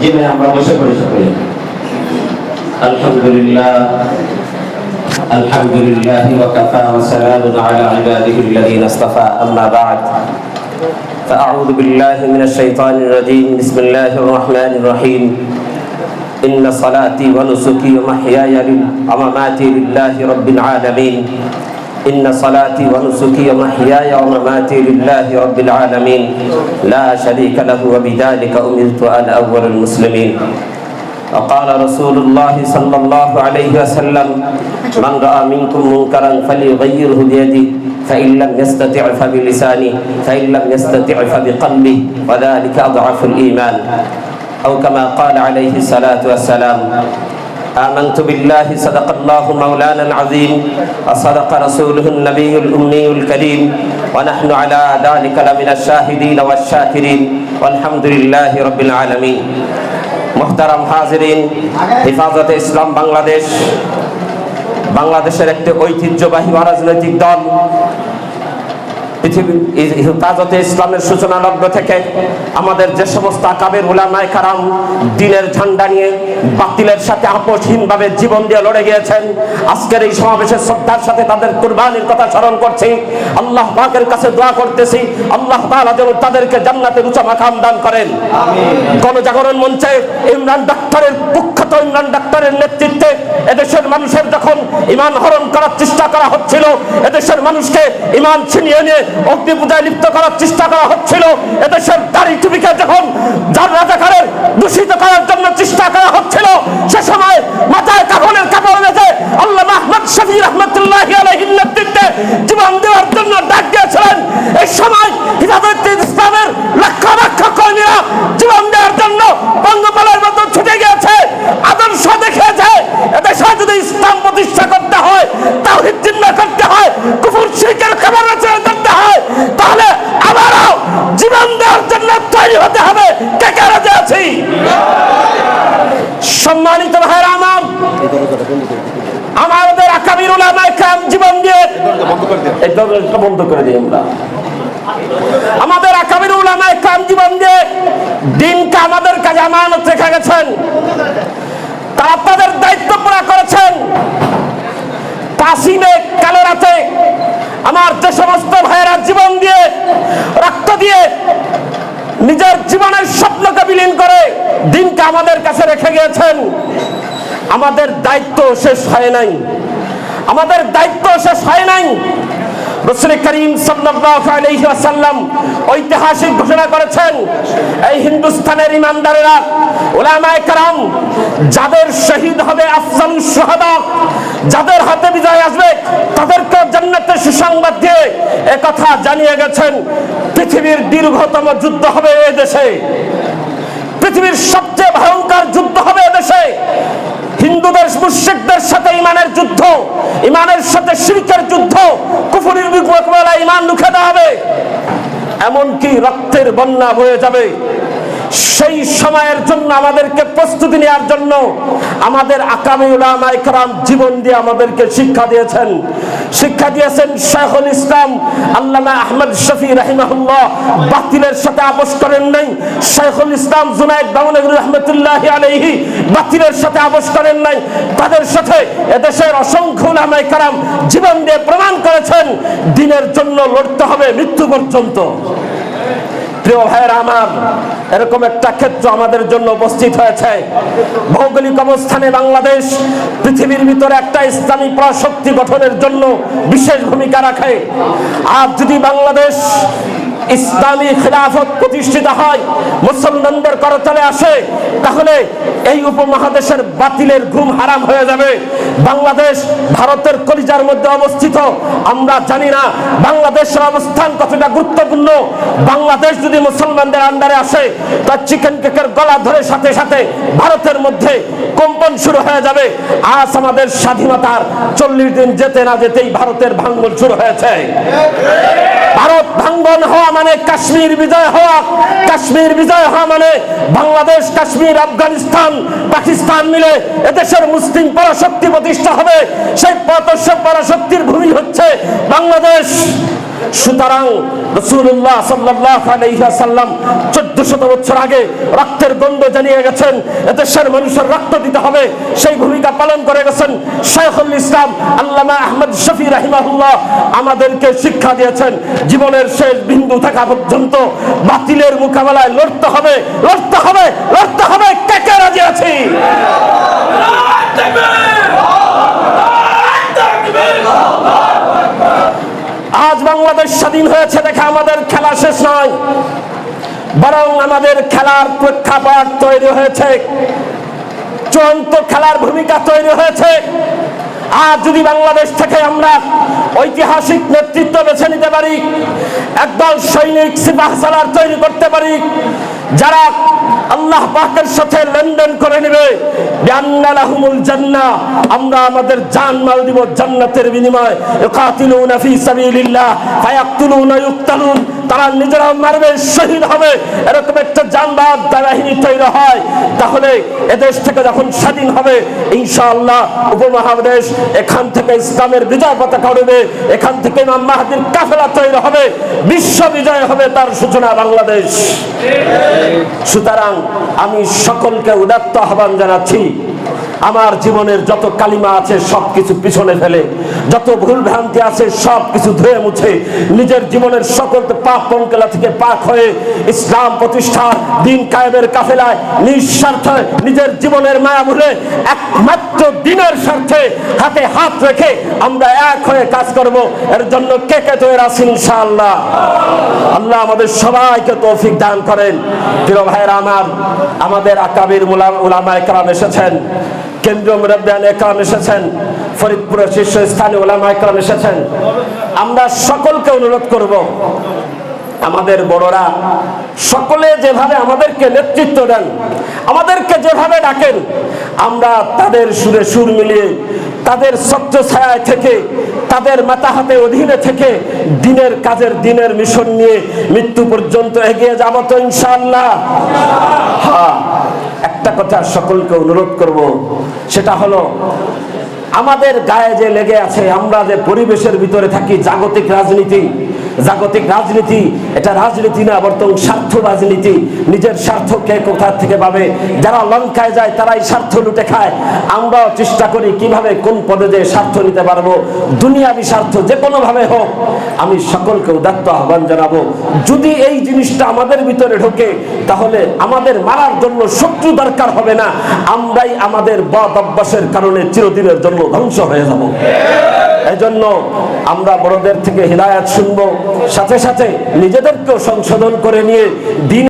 জি ভাই আমরা বসে পড়ি সকলে আলহামদুলিল্লাহ الحمد لله وكفى وسلام على عباده الذين اصطفى أما بعد فأعوذ بالله من الشيطان الرجيم بسم الله الرحمن الرحيم إن صلاتي ونسكي ومحياي ومماتي لله رب العالمين إن صلاتي ونسكي ومحياي ومماتي لله رب العالمين. لا شريك له وبذلك أمرت أنا أول المسلمين. وقال رسول الله صلى الله عليه وسلم من رأى منكم منكرا فليغيره بيده فإن لم يستطع فبلسانه فإن لم يستطع فبقلبه وذلك أضعف الإيمان. أو كما قال عليه الصلاة والسلام آمنت بالله صدق الله مولانا العظيم وصدق رسوله النبي الأمي الكريم ونحن على ذلك لمن الشاهدين والشاكرين والحمد لله رب العالمين মোহতারাম হাজিরিন হেফাজতে ইসলাম বাংলাদেশ বাংলাদেশের একটি ঐতিহ্যবাহী অরাজনৈতিক দল পৃথিবী হেফাজতে ইসলামের সূচনা লগ্ন থেকে আমাদের যে সমস্ত আকাবের উলামায় কারাম দিনের ঝান্ডা নিয়ে বাতিলের সাথে আপোষহীনভাবে জীবন দিয়ে লড়ে গিয়েছেন আজকের এই শ্রদ্ধার সাথে তাদের কুরবানির কথা স্মরণ করছি। আল্লাহ পাকের কাছে দোয়া করতেছি আল্লাহ তাআলা যেন তাদেরকে জান্নাতের মাকাম দান করেন। গণজাগরণ মঞ্চে ইমরান ডাক্তারের কুখ্যাত ইমরান ডাক্তারের নেতৃত্বে এদেশের মানুষের যখন ইমান হরণ করার চেষ্টা করা হচ্ছিল এদেশের মানুষকে ইমান ছিনিয়ে নিয়ে অগ্নি পূজায় লিপ্ত করার চেষ্টা করা হচ্ছিল। এদেশের দাড়ি টুপিকে যখন যার রাজাকারের দূষিত করার জন্য চেষ্টা করা হচ্ছিল, সে সময় মাথায় কাপড়ের কাপড় বেঁধে আল্লাহ আহমদ শফি রহমতুল্লাহ জীবন দেওয়ার জন্য ডাক দিয়েছিলেন। এই সময় ইসলামের লক্ষ লক্ষ কর্মীরা জীবন দেওয়ার জন্য বঙ্গপালের মতো ছুটে গিয়েছে আদর্শ দেখিয়েছে এদেশে যদি ইসলাম প্রতিষ্ঠা করতে হয় তাওহিদ জিন্দা করতে হয় কুফুর শিরকের খবর রচনা করতে হয় তাহলে আবারও জীবন দেওয়ার জন্য তৈরি হতে হবে। কে কে রাজি আছি? সম্মানিত ভাইরা আমার, আমাদের আকাবির উলামায়ে কেরাম জীবন দিয়ে এই দরজাটা বন্ধ করে দিই আমরা। আমাদের আকাবির উলামায়ে কেরাম জীবন দিয়ে দিনকে আমাদের কাছে আমানত রেখে গেছেন। তারা তাদের দায়িত্ব পুরা করেছেন। কাশিমে, কালো রাতে আমার যে সমস্ত ভাইয়েরা জীবন দিয়ে রক্ত দিয়ে নিজের জীবনের স্বপ্নকে বিলীন করে দিনকে আমাদের কাছে রেখে গিয়েছেন। আমাদের দায়িত্ব শেষ হয় নাই। আমাদের দায়িত্ব শেষ হয় নাই। রসুল করিম সাল্লাম ঐতিহাসিক ঘোষণা করেছেন, এই হিন্দুস্তানের ইমানদারেরা ওলামায় কারাম, যাদের শহীদ হবে আফজাল সোহাদক যাদের হাতে বিজয় আসবে তাদেরকে জান্নাতের সুসংবাদ দিয়ে একথা জানিয়ে গেছেন, পৃথিবীর দীর্ঘতম যুদ্ধ হবে এ দেশে। পৃথিবীর সবচেয়ে ভয়ঙ্কর যুদ্ধ হবে এদেশে হিন্দুদের মুশ্রিকদের সাথে ইমানের যুদ্ধ, ইমানের সাথে শিরকের যুদ্ধ, কুফুরির মোকাবেলা ইমান লুখে দেওয়া হবে। এমনকি রক্তের বন্যা হয়ে যাবে। সেই সময়ের জন্য আমাদেরকে প্রস্তুতি নেওয়ার জন্য আমাদের আকামি উলামা ইকরাম জীবন দিয়ে আমাদেরকে শিক্ষা দিয়েছেন। শিক্ষা দিয়েছেন শেখুল ইসলাম আল্লামা আহমদ শফি রাহিমাহুল্লাহ। বাতিলের সাথে আপোষ করেন নাই। শেখুল ইসলাম জুনাইদ বামুনগর রহমতুল্লাহ আলাইহি বাতিলের সাথে আপোষ করেন নাই। তাদের সাথে এদেশের অসংখ্য উলামা ইকরাম জীবন দিয়ে প্রমাণ করেছেন, দিনের জন্য লড়তে হবে মৃত্যু পর্যন্ত। প্রিয় ভাইয়ের আমার, এরকম একটা ক্ষেত্র আমাদের জন্য উপস্থিত হয়েছে। ভৌগোলিক অবস্থানে বাংলাদেশ পৃথিবীর ভিতরে একটা ইসলামী প্রশক্তি গঠনের জন্য বিশেষ ভূমিকা রাখে। আর যদি বাংলাদেশ ইসলামী খিলাফত প্রতিষ্ঠিত হয়, মুসলমানদের করতলে আসে, তাহলে এই উপমহাদেশের বাতিলের ঘুম হারাম হয়ে যাবে। বাংলাদেশ ভারতের কলিজার মধ্যে অবস্থিত, আমরা জানি না বাংলাদেশের অবস্থান কতটা গুরুত্বপূর্ণ। বাংলাদেশ যদি মুসলমানদের আন্ডারে আসে, তার চিকেন কেকের গলা ধরে সাথে সাথে ভারতের মধ্যে কম্পন শুরু হয়ে যাবে। আজ আমাদের স্বাধীনতার চল্লিশ দিন যেতে না যেতেই ভারতের ভাঙ্গন শুরু হয়েছে। ভারত ভাঙ্গন হওয়া মানে কাশ্মীর বিজয় হওয়া, কাশ্মীর বিজয় হওয়া মানে বাংলাদেশ, কাশ্মীর, আফগানিস্তান, পাকিস্তান মিলে এদেশের মুসলিম পরাশক্তি প্রতিষ্ঠা হবে। সেই পরাশক্তির ভূমি হচ্ছে বাংলাদেশ। সুতরাং রসুল্লাহ সাল্লাহ আলাইসাল্লাম চোদ্দ শত বছর আগে রক্তের গন্ধ জানিয়ে গেছেন, এদেশের মানুষের রক্ত দিতে হবে। সেই ভূমিকা পালন করে গেছেন শেখুল ইসলাম আল্লামা আহমদ শফি রাহিমাহুল্লাহ। আমাদেরকে শিক্ষা দিয়েছেন, জীবনের শেষ বিন্দু থাকা পর্যন্ত বাতিলের মোকাবেলায় লড়তে হবে লড়তে হবে লড়তে হবে। কে কে রাজি আছি আজ বাংলাদেশ স্বাধীন হয়েছে দেখে আমাদের খেলা শেষ নয়। বরং আমাদের খেলার প্রেক্ষাপট তৈরি হয়েছে। চূড়ান্ত খেলার ভূমিকা তৈরি হয়েছে। আর যদি বাংলাদেশ থেকে আমরা ঐতিহাসিক নেতৃত্ব বেছে নিতে পারি, একদল সৈনিক সিপাহ তৈরি করতে পারি যারা আল্লাহ পাকের সাথে লেনদেন করে নেবে বিআন্নালাহুমুল জান্নাহ আমরা আমাদের জান মাল দিব জান্নাতের বিনিময়। ইউকাতিলুনা ফি সাবিলিল্লাহ, ফায়াকতুলুনা ইউক্তালুন। তারা নিজেরাও মারবে, শহীদ হবে। এরকম একটা জানবাদ বাহিনী তৈরি হয়। তাহলে এদেশ থেকে যখন স্বাধীন হবে, ইনশাআল্লাহ উপমহাদেশ এখান থেকে ইসলামের বিজয় পতাকা উড়বে। এখান থেকে ইমাম মাহাদির কাফেলা তৈরি হবে। বিশ্ব বিজয় হবে তার সূচনা বাংলাদেশ। সুতরাং আমি সকলকে উদাত্ত আহ্বান জানাচ্ছি আমার জীবনের যত কালিমা আছে সব কিছু পিছনে ফেলে, যত ভুল ভ্রান্তি আছে সব কিছু ধুয়ে মুছে, নিজের জীবনের সকল পাপ পঙ্কেলা থেকে পাক হয়ে ইসলাম প্রতিষ্ঠা দিন কায়েমের কাফেলায় নিঃস্বার্থ নিজের জীবনের মায়া ভুলে একমাত্র দিনের স্বার্থে হাতে হাত রেখে আমরা এক হয়ে কাজ করব। এর জন্য কে কে তৈরি আছি ইনশাআল্লাহ? আল্লাহ আমাদের সবাইকে তৌফিক দান করেন। প্রিয় ভাইয়েরা আমার, আমাদের আকাবির উলামা একরাম এসেছেন। কেন্দ্রীয় মুরব্বিয়ান একরাম এসেছেন, ফরিদপুরের শীর্ষস্থানীয় ওলামা একরাম এসেছেন। আমরা সকলকে অনুরোধ করব, আমাদের বড়রা সকলে যেভাবে আমাদেরকে নেতৃত্ব দেন, আমাদেরকে যেভাবে ডাকেন, আমরা তাদের সুরে সুর মিলিয়ে, তাদের সত্য ছায়ায় থেকে, তাদের মাথা হাতে অধীনে থেকে দিনের কাজের দিনের মিশন নিয়ে মৃত্যু পর্যন্ত এগিয়ে যাব তো ইনশাআল্লাহ। হ্যাঁ একটা কথা সকলকে অনুরোধ করব সেটা হলো আমাদের গায়ে যে লেগে আছে, আমরা যে পরিবেশের ভিতরে থাকি, জাগতিক রাজনীতি জাগতিক রাজনীতি, এটা রাজনীতি না বর্তমান স্বার্থ রাজনীতি। নিজের স্বার্থকে কোথা থেকে পাবে? যারা লঙ্কায় যায়, তারাই স্বার্থ লুটে খায়। আমরাও চেষ্টা করি কীভাবে, কোন পদে যে স্বার্থ নিতে পারব। দুনিয়াবি স্বার্থ যে কোনো ভাবে হোক, আমি সকলকে উদাত্ত আহ্বান জানাব, যদি এই জিনিসটা আমাদের ভিতরে ঢোকে, তাহলে আমাদের মারার জন্য শত্রু দরকার হবে না। আমরাই আমাদের বদ অভ্যাসের কারণে চিরদিনের জন্য ধ্বংস হয়ে যাব। এজন্য আমরা বড়দের থেকে হিদায়াত শুনব। সাথে সাথে নিজেদেরকেও সংশোধন করে নিয়ে দিন